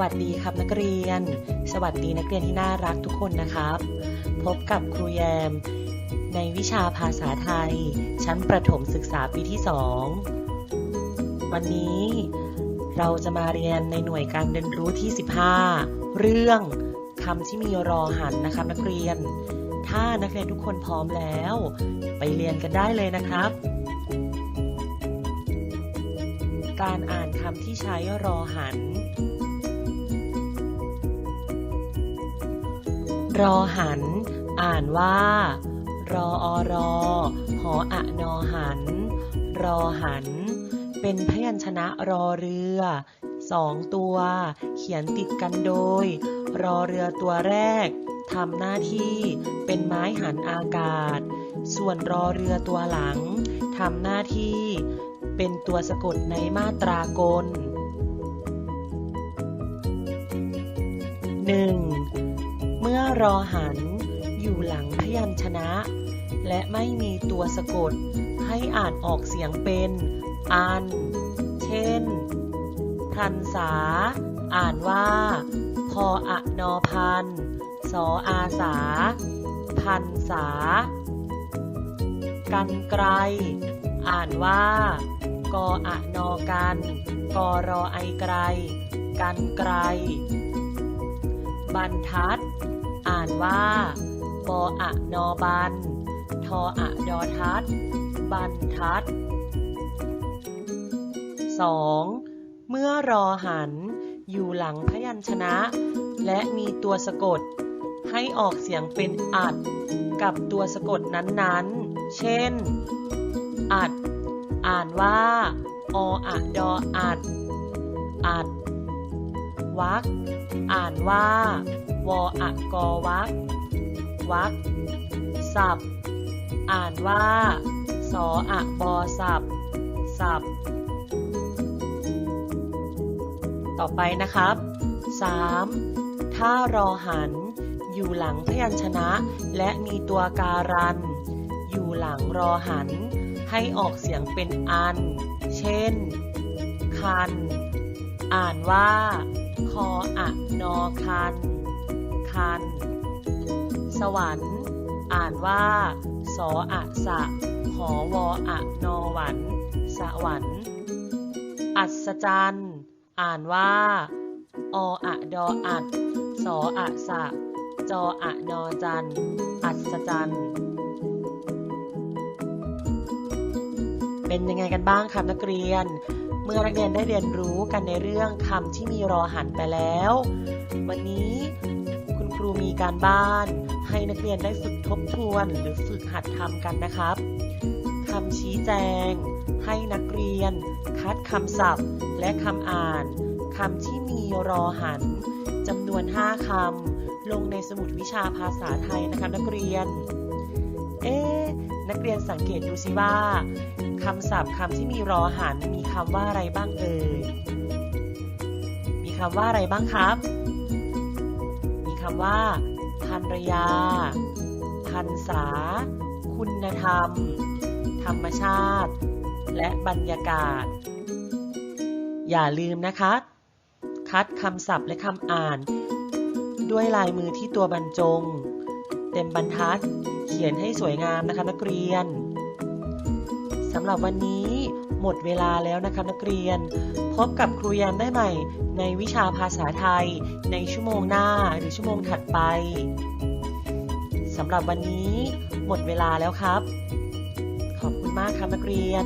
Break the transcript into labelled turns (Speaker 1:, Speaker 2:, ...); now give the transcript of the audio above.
Speaker 1: สวัสดีครับนักเรียน สวัสดีนักเรียนที่น่ารักทุกคนนะครับ พบกับครูแยม ในวิชาภาษาไทย ชั้นประถมศึกษาปีที่ 2 วันนี้เราจะมาเรียนในหน่วยการเรียนรู้ที่ 15 เรื่องคำที่มีรอหันนะครับนักเรียน ถ้านักเรียนทุกคนพร้อมแล้ว ไปเรียนกันได้เลยนะครับการอ่านคำที่ใช้รอหัน รอหัน อ่านว่า รออรอหออะนอหัน รอหัน เป็นพยัญชนะรอเรือสองตัว เขียนติดกันโดย รอเรือตัวแรกทำหน้าที่เป็นไม้หันอากาศ ส่วนรอเรือตัวหลังทำหน้าที่เป็นตัวสะกดในมาตรากล 1. เมื่อรอหัน อยู่หลังพยัญชนะ และไม่มีตัวสะกด ให้อ่านออกเสียงเป็น อัน เช่นพรันษา อ่านว่า พออะนอพันสออาสา พันษา กันไกล อ่านว่า กออะนอกัน กอรอไอไกล กันไกลบรรทัด อ่านว่าบออะนอบัน ทออะดอทัดบรรทัด 2. เมื่อรอหัน อยู่หลังพยัญชนะ และมีตัวสะกด ให้ออกเสียงเป็นอัด กับตัวสะกดนั้นๆ เช่น อัด อ่านว่า ออะดออัด อัด วัก อ่านว่า วออะกอวักวักสับ อ่านว่า สออะบอสับ สับ ต่อไปนะครับ 3. ถ้ารอหัน อยู่หลังพยัญชนะ และมีตัวการัน อยู่หลังรอหัน ให้ออกเสียงเป็นอัน เช่น คัน อ่านว่า คออะนอคัน คันสวรรค์ อ่านว่า สออะสะ หอวออะนอวัน สวรรค์ อัศจรรย์ อ่านว่า ออะดออัด สออะสะ จออะนอจัน อัศจรรย์เป็นยังไงกันบ้างครับนักเรียน เมื่อนักเรียนได้เรียนรู้กันในเรื่องคำที่มีรอหันไปแล้ว วันนี้ ครูมีการบ้าน ให้นักเรียนได้ฝึกทบทวนหรือฝึกหัดทำกันนะครับคำชี้แจง ให้นักเรียน คัดคำศัพท์ และคำอ่านคำที่มีรอหันจำนวน 5คำลงในสมุดวิชาภาษาไทยนะครับนักเรียน เอ๊นักเรียนสังเกตดูสิว่าคำศัพท์คำที่มีรอหันมีคำว่าอะไรบ้างเอ่ยมีคำว่าอะไรบ้างครับ คำว่าภรรยาพันษา คุณธรรม ธรรมชาติ และบรรยากาศ อย่าลืมนะคะ คัดคำศัพท์และคำอ่าน ด้วยลายมือที่ตัวบรรจง เต็มบรรทัด เขียนให้สวยงามนะคะนักเรียนำหรับวันนี้หมดเวลาแล้วนะครับนักเรียน พบกับครูแยมได้ใหม่ ในวิชาภาษาไทย ในชั่วโมงหน้าหรือชั่วโมงถัดไปสำหรับวันนี้ หมดเวลาแล้วครับ ขอบคุณมากครับนักเรียน